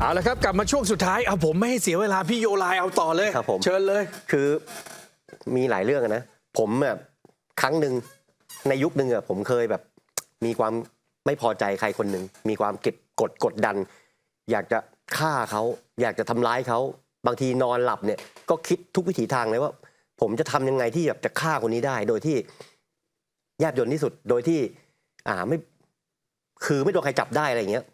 เอาละครับกลับมาช่วงสุดท้ายเอาผมไม่ให้เสียเวลาพี่โยไลน์เอาต่อเลยครับผม เชิญเลยคือมีหลายเรื่องอะนะ ผมแบบครั้งหนึ่งในยุคหนึ่งอะผมเคยแบบ มีความไม่พอใจใครคนหนึ่งมีความเก็บกดกดดัน อยากจะฆ่าเขาอยากจะทำร้ายเขาบางทีนอนหลับเนี่ย ก็คิดทุกวิถีทางเลยว่า ผมจะทำยังไงที่แบบจะฆ่าคนนี้ได้ โดยที่แยบยลที่สุดโดยที่ อ่าไม่ คือไม่โดนใครจับได้อะไรอย่างเงี้ย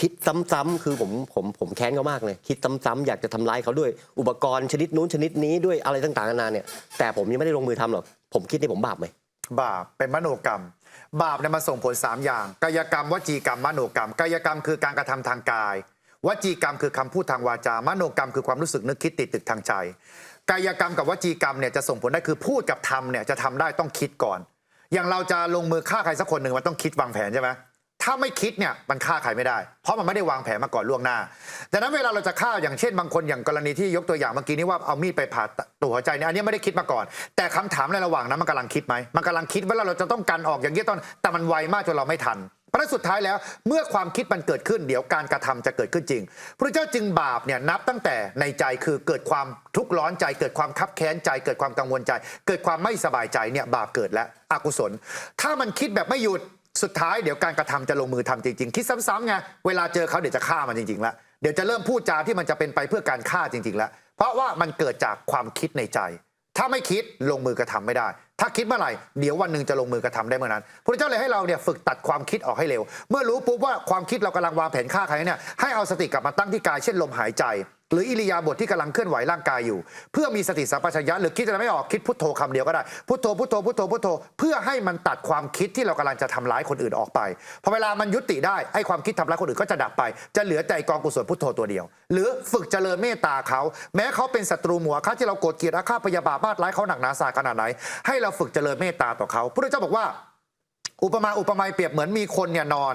คิดซ้ำๆคือผมผมผมแค้นเขามากเลย คิดซ้ำๆอยากจะทำร้ายเขาด้วย อุปกรณ์ชนิดนู้นชนิดนี้ด้วยอะไรต่างๆนานาเนี่ยแต่ผมยังไม่ได้ลงมือทำหรอกผมคิดในผมบาปไหมบาปเป็นมโนกรรม บาปเนี่ยมาส่งผล 3 อย่าง กายกรรม วจีกรรม มโนกรรม กายกรรมคือการกระทำทางกาย วจีกรรมคือคำพูดทางวาจามโนกรรมคือความรู้สึกนึกคิดติดตึกทางใจ กายกรรมกับวจีกรรมเนี่ยจะส่งผลได้คือพูดกับทำเนี่ยจะทำได้ต้องคิดก่อน อย่างเราจะลงมือฆ่าใครสักคนหนึ่งมันต้องคิดวางแผนใช่ไหม ถ้าไม่คิดเนี่ยมันฆ่าใครไม่ได้ เพราะมันไม่ได้วางแผนมาก่อนล่วงหน้าดังนั้นเวลาเราจะฆ่าอย่างเช่นบางคนอย่างกรณีที่ยกตัวอย่างเมื่อกี้นี้ว่าเอามีดไปผ่าตัวหัวใจเนี่ยอันนี้ไม่ได้คิดมาก่อน แต่คำถามในระหว่างนั้นมันกำลังคิดไหมมันกำลังคิดว่าเราจะต้องกันออกอย่างนี้ยตอนแต่มันไวมากจนเราไม่ทันเพราะฉะนั้นสุดท้ายแล้วเมื่อความคิดมันเกิดขึ้นเดี๋ยวการกระทำจะเกิดขึ้นจริง พระเจ้าจึงบาปเนี่ยนับตั้งแต่ในใจคือเกิดความทุกข์ร้อนใจเกิดความคับแค้นใจ เกิดความกังวลใจ เกิดความไม่สบายใจเนี่ยบาปเกิดแล้วอกุศล ถ้ามันคิดแบบไม่หยุด สุดท้ายเดี๋ยวการกระทำจะลงมือทำจริงๆ คิดซ้ำๆไงเวลาเจอเขาเดี๋ยวจะฆ่ามันจริงๆแล้วเดี๋ยวจะเริ่มพูดจาที่มันจะเป็นไปเพื่อการฆ่าจริงๆแล้วเพราะว่ามันเกิดจากความคิดในใจ ถ้าไม่คิดลงมือกระทำไม่ได้ ถ้าคิดเมื่อไหร่เดี๋ยววันหนึ่งจะลงมือกระทำได้เมื่อนั้นพระเจ้าเลยให้เราเนี่ยฝึกตัดความคิดออกให้เร็ว เมื่อรู้ปุ๊บว่าความคิดเรากำลังวางแผนฆ่าใครเนี่ยให้เอาสติกลับมาตั้งที่กายเช่นลมหายใจ หรืออิริยาบถที่กำลังเคลื่อนไหวร่างกายอยู่ เพื่อมีสติสัมปชัญญะหรือคิดอะไรไม่ออกคิดพุทโธคำเดียวก็ได้พุทโธพุทโธพุทโธพุทโธเพื่อให้มันตัดความคิดที่เรากำลังจะทำร้ายคนอื่นออกไปพอเวลามันยุติได้ไอ้ความคิดทำร้ายคนอื่นก็จะดับไป จะเหลือแต่กองกุศลพุทโธตัวเดียว หรือฝึกเจริญเมตตาเขา แม้เขาเป็นศัตรูหมัวฆาที่เราโกรธเกลียดอาฆาตพยาบาทมาดร้ายเขาหนักหนาสาขนาดไหนให้เราฝึกเจริญเมตตาต่อเขาพระเจ้าบอกว่า อุปมาอุปไมยเปรียบเหมือนมีคนเนี่ยนอน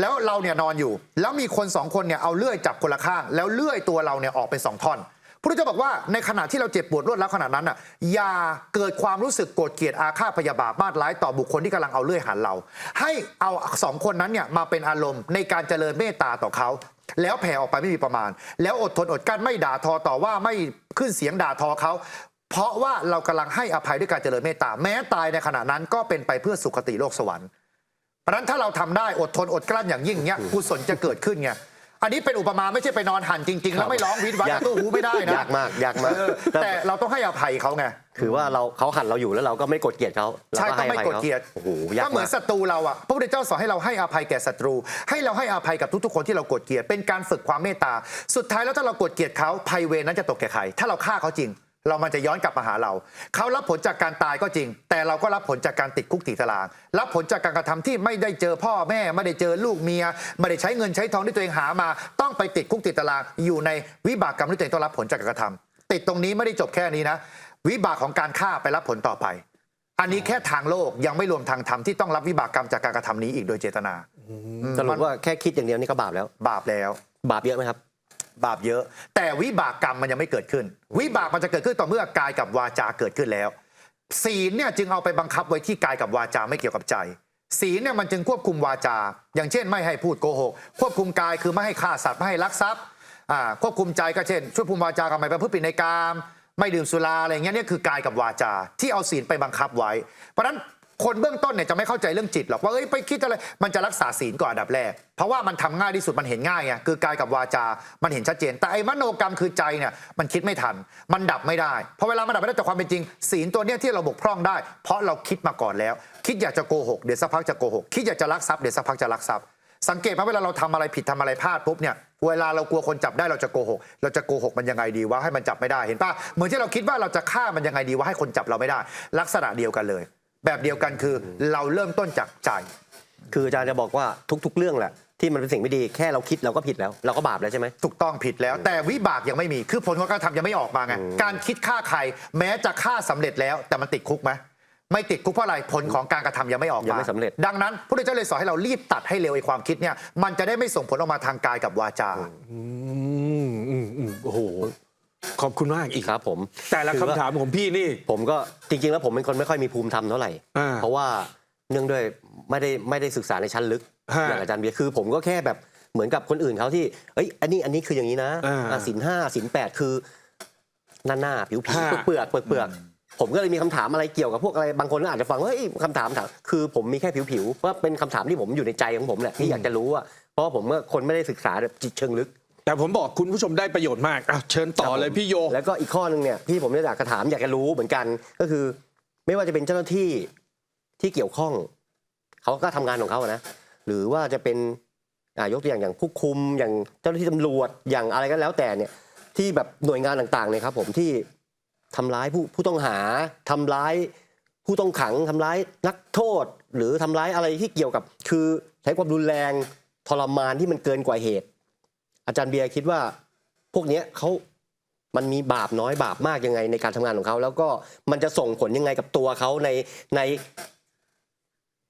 แล้วเราเนี่ยนอนอยู่ แล้วมีคนสองคนเนี่ยเอาเลื่อยจับคนละข้าง แล้วเลื่อยตัวเราเนี่ยออกเป็นสองท่อนพระเจ้าบอกว่าในขณะที่เราเจ็บปวดรวดร้วขนาดนั้นอะอย่าเกิดความรู้สึกโกรธเกลียดอาฆาตพยาบาทมาดร้ายต่อบุคคลที่กำลังเอาเลื่อยหันเรา ให้เอาสองคนนั้นเนี่ยมาเป็นอารมณ์ในการเจริญเมตตาต่อเขา แล้วแผ่ออกไปไม่มีประมาณ แล้วอดทนอดกั้นไม่ด่าทอต่อว่าไม่ขึ้นเสียงด่าทอเขา เพราะว่าเรากำลังให้อภัยด้วยการเจริญเมตตาแม้ตายในขณะนั้นก็เป็นไปเพื่อสุคติโลกสวรรค์เพราะฉะนั้นถ้าเราทำได้อดทนอดกลั้นอย่างยิ่งเนี้ยกุศลจะเกิดขึ้นไงอันนี้เป็นอุปมาไม่ใช่ไปนอนหันจริง ๆ แล้วไม่ร้องวิดวัดยากตู้หูไม่ได้นะยากมากยากมากเออแต่เราต้องให้อภัยเขาไงคือว่าเราเขาหันเราอยู่แล้วเราก็ไม่กดเกลียดเขาเราใช่ต้องไม่ให้ภัโกรธเกลียดโอ้โหยากก็เหมือนมากศัตรูเราอะพระพุทธเจ้าสอนให้เราให้อภัยแก่ศัตรู ให้เราให้อภัยกับทุกๆคนที่เราโกรธเกลียดเป็นการฝึกความเมตตา สุดท้ายแล้วถ้าเราโกรธเกลียดเขาภัยเวรนั้นจะตกแก่ใครถ้าเราฆ่าเขาจริง เรามันจะย้อนกลับมาหาเรา เขารับผลจากการตายก็จริง แต่เราก็รับผลจากการติดคุกติดตาราง รับผลจากการกระทำที่ไม่ได้เจอพ่อแม่ ไม่ได้เจอลูกเมีย ไม่ได้ใช้เงินใช้ทองที่ตัวเองหามา ต้องไปติดคุกติดตาราง อยู่ในวิบากกรรมที่ตัวเองต้องรับผลจากการกระทำติดตรงนี้ไม่ได้จบแค่นี้นะ วิบากของการฆ่าไปรับผลต่อไป อันนี้แค่ทางโลกยังไม่รวมทางธรรมที่ต้องรับวิบากกรรมจากการกระทำนี้อีกโดยเจตนาสรุปว่าแค่คิดอย่างเดียวนี่ก็บาปแล้ว บาปแล้ว บาปเยอะไหมครับ บาปเยอะ แต่วิบากกรรมมันยังไม่เกิดขึ้น วิบากมันจะเกิดขึ้นต่อเมื่อกายกับวาจาเกิดขึ้นแล้ว ศีลเนี่ยจึงเอาไปบังคับไว้ที่กายกับวาจาไม่เกี่ยวกับใจ ศีลเนี่ยมันจึงควบคุมวาจา อย่างเช่น ไม่ให้พูดโกหก ควบคุมกายคือไม่ให้ฆ่าสัตว์ไม่ให้ลักทรัพย์ควบคุมใจก็เช่น ช่วยคุมวาจากัไม่ประพฤติผิดในกามไม่ดื่มสุราอะไรอย่างเงี้ยนี่คือกายกับวาจา ที่เอาศีลไปบังคับไว้ เพราะฉะนั้น คนเบื้องต้นเนี่ยจะไม่เข้าใจเรื่องจิตหรอกว่าเอ้ยไปคิดอะไรมันจะรักษาศีลก่อนอันดับแรก เพราะว่ามันทำง่ายที่สุดมันเห็นง่ายไงคือกายกับวาจา มันเห็นชัดเจน แต่ไอ้มโนกรรมคือใจเนี่ยมันคิดไม่ทัน มันดับไม่ได้เพราะเวลามันดับไม่ได้จากความเป็นจริง ศีลตัวเนี้ยที่เราบกพร่องได้ เพราะเราคิดมาก่อนแล้ว คิดอยากจะโกหกเดี๋ยวสักพักจะโกหกคิดอยากจะลักทรัพย์เดี๋ยวสักพักจะลักทรัพย์สังเกตไหมเวลาเราทำอะไรผิดทำอะไรพลาดปุ๊บเนี่ยเวลาเรากลัวคนจับได้เราจะโกหก เราจะโกหกมันยังไงดีว่าให้มันจับไม่ได้เห็นปะเหมือนที่เราคิดว่าเราจะฆ่ามันยังไงดีว่าให้คนจับเราไม่ได้ ลักษณะเดียวกันเลย แบบเดียวกันคือเราเริ่มต้นจากใจ คืออาจารย์จะบอกว่าทุก ๆ เรื่องแหละที่มันเป็นสิ่งไม่ดีแค่เราคิดเราก็ผิดแล้ว เราก็บาปแล้วใช่ไหมถูกต้องผิดแล้ว แต่วิบากยังไม่มีคือผลของการทำยังไม่ออกมาไงการคิดฆ่าใครแม้จะฆ่าสำเร็จแล้ว แต่มันติดคุกไหมไม่ติดคุกเพราะอะไรผลของการกระทำยังไม่ออกมายังไม่สำเร็จ ดังนั้นพระพุทธเจ้าเลยสอนให้เรารีบตัดให้เร็วไอ้ความคิดเนี่ยมันจะได้ไม่ส่งผลออกมาทางกายกับวาจาอืมอืมอืมโอ้โห ขอบคุณมากอีกครับ ผม แต่ละคือคำว่าถามของพี่นี่ ผมก็จริงๆ แล้วผมเป็นคนไม่ค่อยมีภูมิธรรมเท่าไหร่ อ่าเพราะว่าเนื่องด้วยไม่ได้ไม่ได้ศึกษาในชั้นลึกฮะอย่างอาจารย์เบียร์คือ ผมก็แค่แบบเหมือนกับคนอื่นเขาที่เอ้ยอันนี้อันนี้คืออย่างนี้นะอ่าอะสินห้าสินแปดคือหน้าหน้าผิวผิวฮะ เปลือกเปลือกเปลือกผมก็เลยมีคำถามอะไรเกี่ยวกับพวกอะไรบางคนก็อาจจะฟังว่าเฮ้ยคำถามถามคือผมมีแค่ผิวผิวๆว่าเป็นคำถามที่ผมอยู่ในใจของผมแหละที่อยากจะรู้อะเพราะว่าผมก็คนไม่ได้ศึกษาแบบจิตเชิงลึก แต่ผมบอกคุณผู้ชมได้ประโยชน์มากอะเชิญต่อเลยพี่โย แล้วก็อีกข้อหนึ่งเนี่ยที่ผมอยากจะถามอยากจะรู้เหมือนกัน ก็คือ ไม่ว่าจะเป็นเจ้าหน้าที่ที่เกี่ยวข้อง เขาก็ทำงานของเขาอะนะ หรือว่าจะเป็นอ่ายกตัวอย่างอย่างผู้คุมอย่างเจ้าหน้าที่ตำรวจอย่างอะไรก็แล้วแต่เนี่ย ที่แบบหน่วยงานต่างๆเนี่ยครับผมที่ทำร้ายผู้ผู้ต้องหาทำร้าย ผู้ต้องขังทำร้ายนักโทษ หรือทำร้ายอะไรที่เกี่ยวกับ คือใช้ความรุนแรงทรมานที่มันเกินกว่าเหตุ อาจารย์เบียร์คิดว่า พวกเนี้ยเขามันมีบาปน้อยบาปมากยังไงในการทำงานของเขาแล้วก็มันจะส่งผลยังไงกับตัวเขาในใน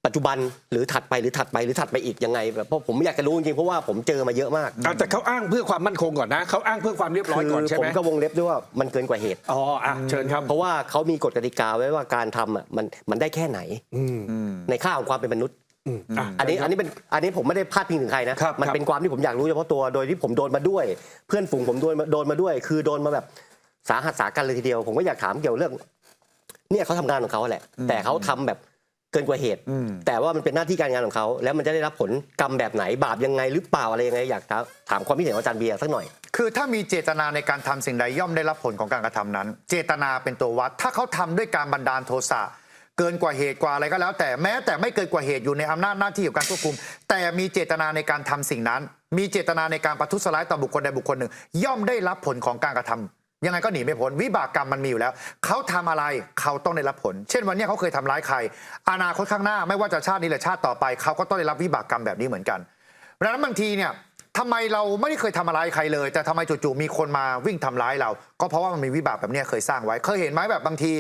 ปัจจุบันหรือถัดไปหรือถัดไปหรือถัดไปอีกยังไงแบบเพราะผมอยากจะรู้จริงๆเพราะว่าผมเจอมาเยอะมากอะแต่เขาอ้างเพื่อความมั่นคงก่อนนะเขาอ้างเพื่อความเรียบร้อยก่อนใช่ผไหมมก็วงเล็บด้วยว่ามันเกินกว่าเหตุอ๋ออะเชิญครับเพราะว่าเขามีกฎกติกาไว้ว่าการทำอะมันมันได้แค่ไหนอืมอืมในค่าของความเป็นมนุษย์อืมอะ อันนี้อันนี้เป็นอันนี้ผมไม่ได้พาดพิงถึงใครนะ ครับมันครับ เป็นความที่ผมอยากรู้เฉพาะตัวโดยที่ผมโดนมาด้วย เพื่อนฝูงผมโดนมาโดนมาด้วย คือโดนมาแบบสาหัสสากันเลยทีเดียว ผมก็อยากถามเกี่ยวเรื่อง เนี่ยเขาทำงานของเขาแหละ แต่เขาทำแบบเกินกว่าเหตุ อืม แต่ว่ามันเป็นหน้าที่การงานของเขาแล้วมันจะได้รับผลกรรมแบบไหนบาปยังไงหรือเปล่าอะไรยังไงอยากถามถามความคิดเห็นของอาจารย์เบียร์สักหน่อย คือถ้ามีเจตนาในการทำสิ่งใดย่อมได้รับผลของการกระทำนั้น เจตนาเป็นตัววัด ถ้าเขาทำด้วยการบันดาลโทสะ เกินกว่าเหตุกว่าอะไรก็แล้ว แต่แม้แต่ไม่เกินกว่าเหตุอยู่ในอำนาจหน้าที่ของการควบคุม แต่มีเจตนาในการทำสิ่งนั้น มีเจตนาในการประทุษร้ายต่อบุคคลใดบุคคลหนึ่ง ย่อมได้รับผลของการกระทำยังไงก็หนีไม่พ้นวิบากกรรมมันมีอยู่แล้ว เขาทำอะไรเขาต้องได้รับผล เช่นวันนี้เขาเคยทำร้ายใคร อนาคตข้างหน้าไม่ว่าจะชาตินี้หรือชาติต่อไปเขาก็ต้องได้รับวิบากกรรมแบบนี้เหมือนกันเพราะฉะนั้นบางทีเนี่ยทำไมเราไม่ได้เคยทำอะไรใครเลย แต่ทำไมจู่ๆมีคนมาวิ่งทำร้ายเรา ก็เพราะว่ามันมีวิบากแบบนี้เคยสร้างไว้ เคยเห็นไหมแบบบางที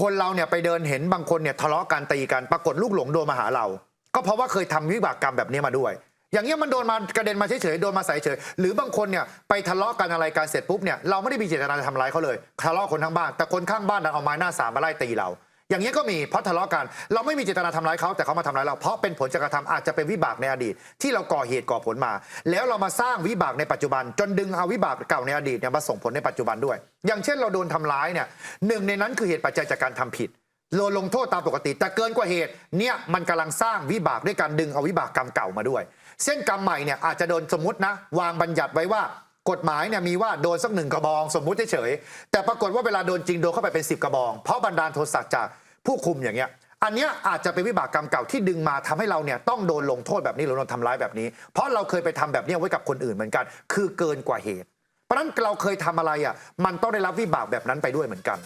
คนเราเนี่ยไปเดินเห็นบางคนเนี่ยทะเลาะกันตีกันปรากฏลูกหลงโดนมาหาเรา ก็เพราะว่าเคยทำวิบากกรรมแบบนี้มาด้วย อย่างเงี้ยมันโดนมากระเด็นมาเฉยๆโดนมาใส่เฉยหรือบางคนเนี่ยไปทะเลาะกันอะไรกันเสร็จปุ๊บเนี่ยเราไม่ได้มีเจตนาจะทำร้ายเขาเลยทะเลาะคนทั้งบ้านแต่คนข้างบ้านดันเอาไม้หน้าสามมาไล่ตีเรา อย่างเงี้ก็มีเพราะทะเลาะกัน เราไม่มีเจตนาทำร้ายเขาแต่เขามาทำร้ายเราเพราะเป็นผลจากการะทำอาจจะเป็นวิบากในอดีต ที่เราก่อเหตุก่อผลมา แล้วเรามาสร้างวิบากในปัจจุบัน จนดึงเอาวิบากเก่าในอดีตเนี่ยมาส่งผลในปัจจุบันด้วย อย่างเช่นเราโดนทำร้ายเนี่ยหนึ่งในนั้นคือเหตุปัจจัยจากการทำผิดโดนลงโทษตามปกติ แต่เกินกว่าเหตุเนี่ยมันกำลังสร้างวิบากด้วยการดึงเอาวิบากกรรมเก่ามาด้วย เส้นกรรมใหม่เนี่ยอาจจะโดนสมมตินะ วางบัญญัติไว้ว่า กฎหมายเนี่ยมีว่าโดนสักหนึ่งกระบอง สมมุติเฉยๆแต่ปรากฏว่าเวลาโดนจริงโดนเข้าไปเป็น 10 กระบอง เพราะบันดาลโทสะจากผู้คุมอย่างเงี้ยอันเนี้ยอาจจะเป็นวิบากกรรมเก่าที่ดึงมาทำให้เราเนี่ยต้องโดนลงโทษแบบนี้หรือโดนทำร้ายแบบนี้ เพราะเราเคยไปทำแบบนี้ไว้กับคนอื่นเหมือนกัน คือเกินกว่าเหตุ เพราะฉะนั้นเราเคยทำอะไรอะมันต้องได้รับวิบากแบบนั้นไปด้วยเหมือนกัน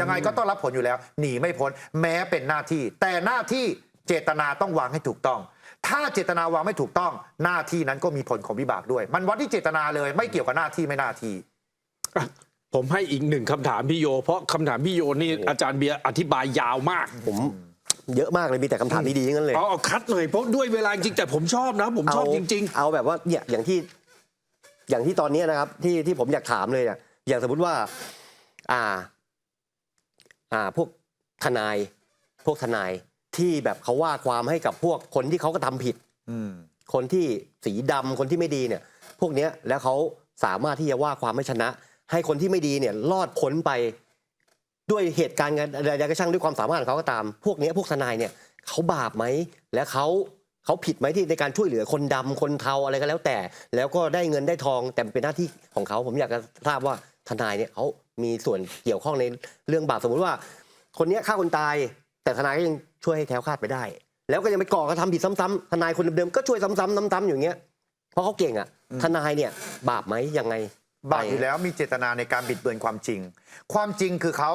ยังไงก็ต้องรับผลอยู่แล้ว หนีไม่พ้นแม้เป็นหน้าที่ แต่หน้าที่เจตนาต้องวางให้ถูกต้อง ถ้าเจตนาวางไม่ถูกต้องหน้าที่นั้นก็มีผลของวิบากด้วย มันวัดที่เจตนาเลยไม่เกี่ยวกับหน้าที่ไม่หน้าที่อะผมให้อีกหนึ่งคำถามพี่โย เพราะคำถามพี่โยนี่อาจารย์เบียร์อธิบายยาวมาก ผมเยอะมากเลยมีแต่คำถามดีๆทั้งนั้นเลย เอาเอาคัดหน่อยเพราะด้วยเวลาจริงแต่ผมชอบนะ ผมชอบจริงเอาแบบว่าเนี่ยอย่างที่อย่างที่ตอนเนี้ยนะครับ ที่ที่ผมอยากถามเลยอะอย่างสมมติว่า อ่า อ่า พวกทนาย พวกทนาย ที่แบบเขาว่าความให้กับพวกคนที่เขาก็ทำผิด อืม คนที่สีดำคนที่ไม่ดีเนี่ย พวกเนี้ยแล้วเขาสามารถที่จะว่าความไม่ชนะ ให้คนที่ไม่ดีเนี่ยรอดพ้นไปด้วยเหตุการณ์อะไรก็ช่างด้วยความสามารถของเขาก็ตาม พวกเนี้ยพวกทนายเนี่ยเขาบาปไหมและเขาเขาผิดไหมที่ในการช่วยเหลือคนดำคนเทาอะไรก็แล้วแต่ แล้วก็ได้เงินได้ทองแต่มันเป็นหน้าที่ของเขาผมอยากจะทราบว่าทนายเนี่ยเขามีส่วนเกี่ยวข้องในเรื่องบาปสมมุติว่า คนเนี้ยฆ่าคนตาย แต่ทนายก็ยังช่วยให้แคล้วคลาดไปได้ แล้วก็ยังไปก่อกระทำผิดซ้ำๆทนายคนเดิมๆก็ช่วยซ้ำๆซ้ำๆอย่างเงี้ยเพราะเขาเก่งอะ ทนายเนี่ยบาปไหมยังไง บาปอยู่แล้วมีเจตนาในการบิดเบือนความจริง ความจริงคือเขา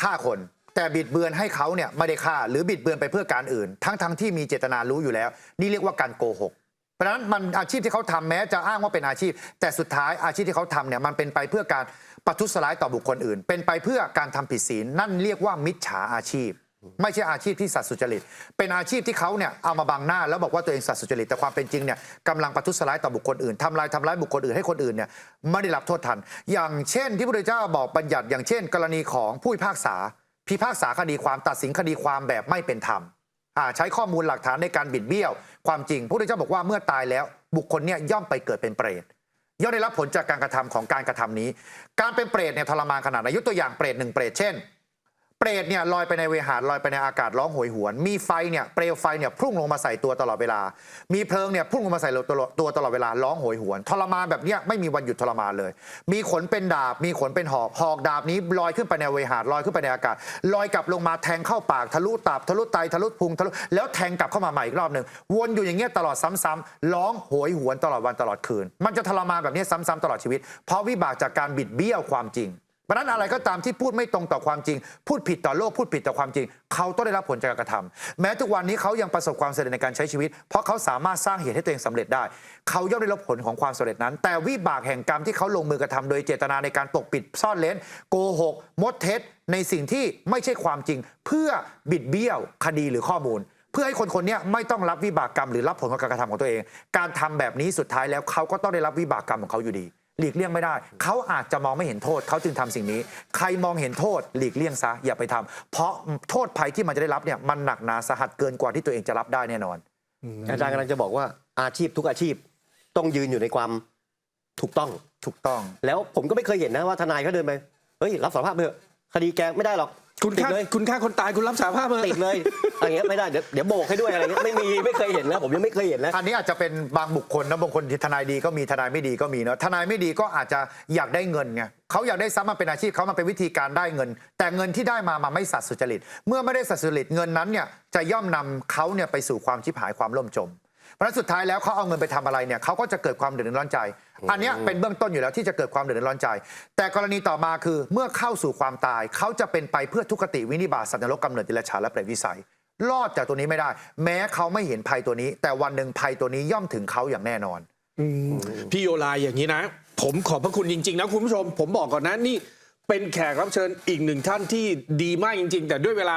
ฆ่าคน แต่บิดเบือนให้เขาเนี่ยไม่ได้ฆ่าหรือบิดเบือนไปเพื่อการอื่น ทั้งทั้งที่มีเจตนารู้อยู่แล้ว นี่เรียกว่าการโกหกเพราะฉะนั้นมันอาชีพที่เขาทำแม้จะอ้างว่าเป็นอาชีพ แต่สุดท้ายอาชีพที่เขาทำเนี่ยมันเป็นไปเพื่อการประทุษร้ายต่อบุคคลอื่น เป็นไปเพื่อการทำผิดศีลนั่นเรียกว่ามิจฉาอาชีพ ไม่ใช่อาชีพที่สัตย์สุจริต เป็นอาชีพที่เขาเนี่ยเอามาบังหน้า แล้วบอกว่าตัวเองสัตย์สุจริต แต่ความเป็นจริงเนี่ยกำลังประทุษร้ายต่อบุคคลอื่นทำลายทำร้ายบุคคลอื่นให้คนอื่นเนี่ยไม่ได้รับโทษทัน อย่างเช่น ที่พระพุทธเจ้าบอกบัญญัติ อย่างเช่น กรณีของผู้พิพากษา พิพากษาคดีความตัดสินคดีความแบบไม่เป็นธรรมใช้ข้อมูลหลักฐานในการบิดเบี้ยว ความจริงพระพุทธเจ้าบอกว่าเมื่อตายแล้ว บุคคลเนี่ยย่อมไปเกิดเป็นเปรตย่อมได้รับผลจากการกระทำของการกระทำนี้ การเป็นเปรตเนี่ยทรมานขนาดไหนยกตัวอย่างเปรตหนึ่งเปรตเช่น เปรตเนี่ยลอยไปในเวหาลอยไปในอากาศร้องโหยหวน มีไฟเนี่ยเปลวไฟเนี่ยพุ่งลงมาใส่ตัวตลอดเวลา มีเพลิงเนี่ยพุ่งลงมาใส่ตัวตลอดเวลาร้องโหยหวน ทรมานแบบเนี้ยไม่มีวันหยุดทรมานเลย มีขนเป็นดาบ มีขนเป็นหอกหอกดาบนี้ลอยขึ้นไปในเวหาลอยขึ้นไปในอากาศลอยกลับลงมาแทงเข้าปากทะลุตับทะลุไตทะลุพุงทะลุแล้วแทงกลับเข้ามาใหม่อีกรอบหนึ่งวนอยู่อย่างเงี้ยตลอดซ้ำๆร้องโหยหวนตลอดวันตลอดคืน มันจะทรมานแบบนี้ซ้ำๆตลอดชีวิต เพราะวิบากจากการบิดเบี้ยวความจริง พราะนั้นอะไรก็ตามที่พูดไม่ตรงต่อความจริง พูดผิดต่อโลกพูดผิดต่อความจริง เขาต้องได้รับผลจากการกระทำแม้ทุกวันนี้เขายังประสบความสำเร็จในการใช้ชีวิต เพราะเขาสามารถสร้างเหตุให้ตัวเองสำเร็จได้ เขาย่อมได้รับผลของความสำเร็จนั้น แต่วิบากแห่งกรรมที่เขาลงมือกระทำโดยเจตนาในการปกปิดซ่อนเล้นโกหก มดเท็จ ในสิ่งที่ไม่ใช่ความจริง เพื่อบิดเบี้ยวคดีหรือข้อมูล เพื่อให้คนคนนี้ไม่ต้องรับวิบากกรรมหรือรับผลของการกระทำของตัวเอง การทำแบบนี้สุดท้ายแล้วเขาก็ต้องได้รับวิบากกรรมของเขาอยู่ดี หลีกเลี่ยงไม่ได้ เขาอาจจะมองไม่เห็นโทษเขาจึงทำสิ่งนี้ ใครมองเห็นโทษ หลีกเลี่ยงซะอย่าไปทำเพราะโทษภัยที่มันจะได้รับเนี่ยมันหนักหนาสาหัสเกินกว่าที่ตัวเองจะรับได้แน่นอน อาจารย์กำลังจะบอกว่าอาชีพทุกอาชีพต้องยืนอยู่ในความถูกต้องถูกต้อง แล้วผมก็ไม่เคยเห็นนะว่าทนายเขาเดินไปเฮ้ยรับสารภาพไปเถอะคดีแกไม่ได้หรอกคุณติดฆ่าเลยคุณฆ่าคนตายคุณรับสารภาพเถอะติดเลย อะไรเงี้ยไม่ได้เดี๋ยวเดี๋ยวโบกให้ด้วยอะไรเงี้ยไม่มีไม่เคยเห็นนะผมยังไม่เคยเห็นนะ อันนี้อาจจะเป็นบางบุคคลนะบางคนที่ทนายดีก็มีทนายไม่ดีก็มีเนาะทนายไม่ดีก็อาจจะอยากได้เงินไงเขาอยากได้ซ้ำมาเป็นอาชีพเขามันเป็นวิธีการได้เงิน แต่เงินที่ได้มามันไม่สัตย์สุจริต เมื่อไม่ได้สัตย์สุจริตเงินนั้นเนี่ยจะย่อมนำเขาเนี่ยไปสู่ความชิบหายความล่มจม เพราะฉะนั้นสุดท้ายแล้วเขาเอาเงินไปทำอะไรเนี่ยเขาก็จะเกิดความเดือดร้อนใจ อันเนี้ยเป็นเบื้องต้นอยู่แล้วที่จะเกิดความเดือดร้อนใจ แต่กรณีต่อมาคือเมื่อเข้าสู่ความตายเขาจะเป็นไปเพื่อทุกขติวินิบาตสัตว์นรกกำเนิดดิลฉานและเปรตวิสัย รอดจากตัวนี้ไม่ได้ แม้เขาไม่เห็นภัยตัวนี้ แต่วันหนึ่งภัยตัวนี้ย่อมถึงเขาอย่างแน่นอน พี่โยลายอย่างนี้นะ ผมขอบพระคุณจริง ๆ นะคุณผู้ชม ผมบอกก่อนนะนี่เป็นแขกรับเชิญอีกหนึ่งท่านที่ดีมากจริง ๆ แต่ด้วยเวลา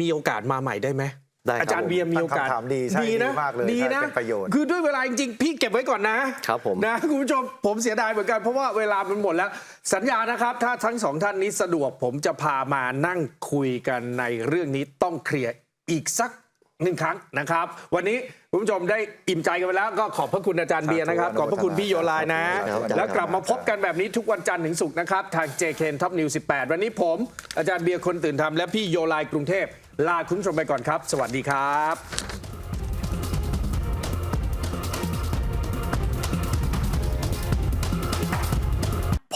มีโอกาสมาใหม่ได้ไหมได้ครับอาจารย์เบียร์มีโอกาสคำถามดีใช่นะดีมากเลยดีใช่นะเป็นประโยชน์ คือด้วยเวลาจริงๆ พี่เก็บไว้ก่อนนะครับผม นะคุณผู้ชมผมเสียดายเหมือนกันเพราะว่าเวลามันหมดแล้ว สัญญานะครับ ถ้าทั้งสองท่านนี้สะดวกผมจะพามานั่งคุยกันในเรื่องนี้ต้องเคลียร์ อีกสักหนึ่งครั้งนะครับ วันนี้คุณผู้ชมได้อิ่มใจกันไปแล้วก็ขอบพระคุณอาจารย์เบียร์นะครับ ขอบพระคุณพี่โยลายนะครับแล้วกลับมาพบกันแบบนี้ทุกวันจันทร์ถึงศุกร์นะครับ ทาง JK Top News 18 วันนี้ผม อาจารย์เบียร์คนตื่นทำและพี่โยลายกรุงเทพลาคุณผู้ชมไปก่อนครับ สวัสดีครับ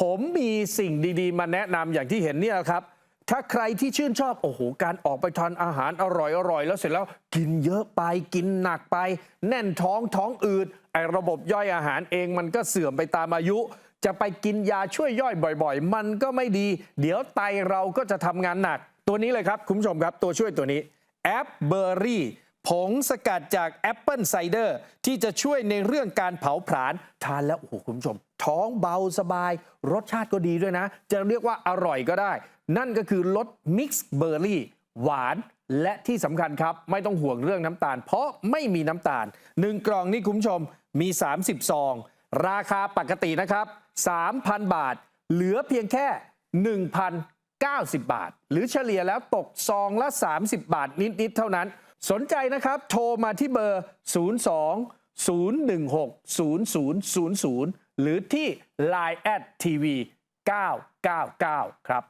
ผมมีสิ่งดี ๆ มาแนะนำอย่างที่เห็นเนี่ยครับ ถ้าใครที่ชื่นชอบโอ้โหการออกไปทานอาหารอร่อยๆแล้วเสร็จแล้วกินเยอะไปกินหนักไป แน่นท้องท้องอืดไอระบบย่อยอาหารเองมันก็เสื่อมไปตามอายุ จะไปกินยาช่วยย่อยบ่อยๆ มันก็ไม่ดี เดี๋ยวไตเราก็จะทำงานหนัก ตัวนี้เลยครับ คุณผู้ชมครับตัวช่วยตัวนี้แอปเบอร์รี่ผงสกัดจากแอปเปิลไซเดอร์ที่จะช่วยในเรื่องการเผาผลาญทานแล้วโอ้โหคุณผู้ชม ท้องเบาสบาย รสชาติก็ดีด้วยนะ จะเรียกว่าอร่อยก็ได้ นั่นก็คือรสมิกซ์เบอร์รี่หวานและที่สำคัญครับ ไม่ต้องห่วงเรื่องน้ำตาล เพราะไม่มีน้ำตาล 1 กล่องนี่คุณผู้ชมมี 30 ซอง ราคาปกตินะครับ 3,000 บาท เหลือเพียงแค่ 1,090 บาท หรือเฉลี่ยแล้วตกซองละ 30 บาทนิด ๆ เท่านั้น สนใจนะครับ โทรมาที่เบอร์ 02 016 0000 หรือที่ Line แอดทีวี999 ครับ